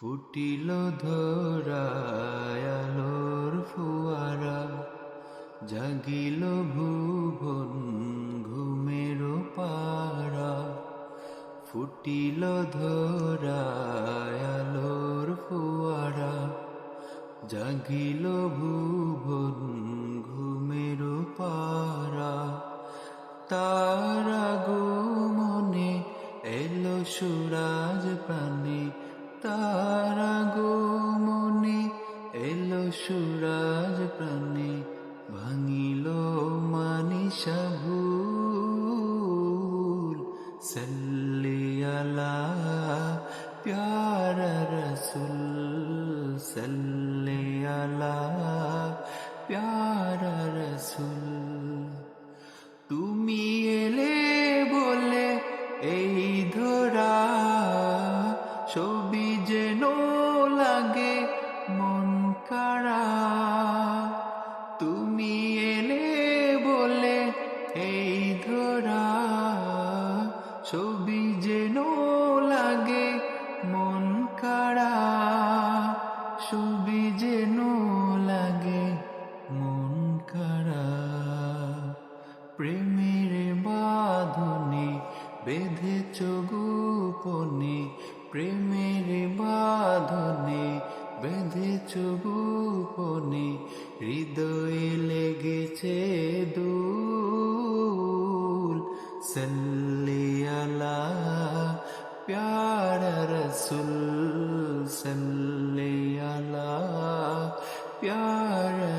ফুটিল ধরায়ালোর ফুয়ারা, জাগিল ভুবন ঘুমের পাড়া। ফুটিল ধরায়ালোর ফুয়ারা, জাগিল ভুবন ঘুমের পাড়া। তারা গো মনে এলো সুরাজ প্রাণে তারা গো মনে এলো সুরাজ প্রাণে, ভাঙিল মানিসা ভুল। সাল্লি আলা প্যারা রসুল, সাল্লি আলা প্যারা রসুল। ছবি যেন লাগে মন কারা তুমি এলে বলে এই ধরা, ছবি যেন লাগে মন কারা ছবি যেন লাগে মন কারা প্রেমের বাঁধনে বেঁধেছ গোপনে প্রেমের বাঁধনে বেঁধেছ গোপনে হৃদয়ে লেগেছে দোল। সাল্লি আলা প্যারা রসুল, সাল্লি আলা প্যারা